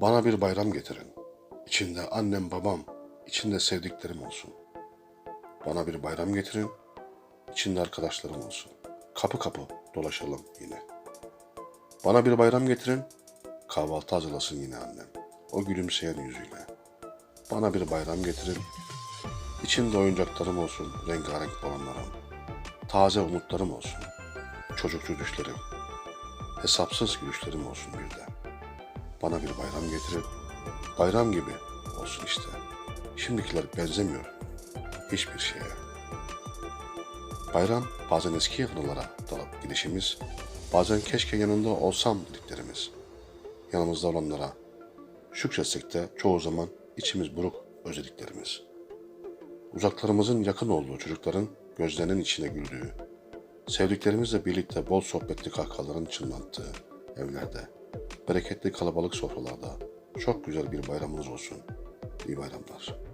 Bana bir bayram getirin. İçinde annem babam, içinde sevdiklerim olsun. Bana bir bayram getirin. İçinde arkadaşlarım olsun. Kapı kapı dolaşalım yine. Bana bir bayram getirin. Kahvaltı hazırlasın yine annem. O gülümseyen yüzüyle. Bana bir bayram getirin. İçinde oyuncaklarım olsun, rengarenk balonlarım. Taze umutlarım olsun. Çocukçu düşlerim. Hesapsız gülüşlerim olsun bir de. Bana bir bayram getirin. Bayram gibi olsun işte. Şimdikiler benzemiyor hiçbir şeye. Bayram bazen eski anılara dalıp gidişimiz, bazen keşke yanında olsam dediklerimiz. Yanımızda olanlara şükretsek de çoğu zaman içimiz buruk özlediklerimiz. Uzaklarımızın yakın olduğu çocukların gözlerinin içine güldüğü, sevdiklerimizle birlikte bol sohbetli kahkahaların çınlattığı evlerde, bereketli kalabalık sofralarda çok güzel bir bayramınız olsun. İyi bayramlar.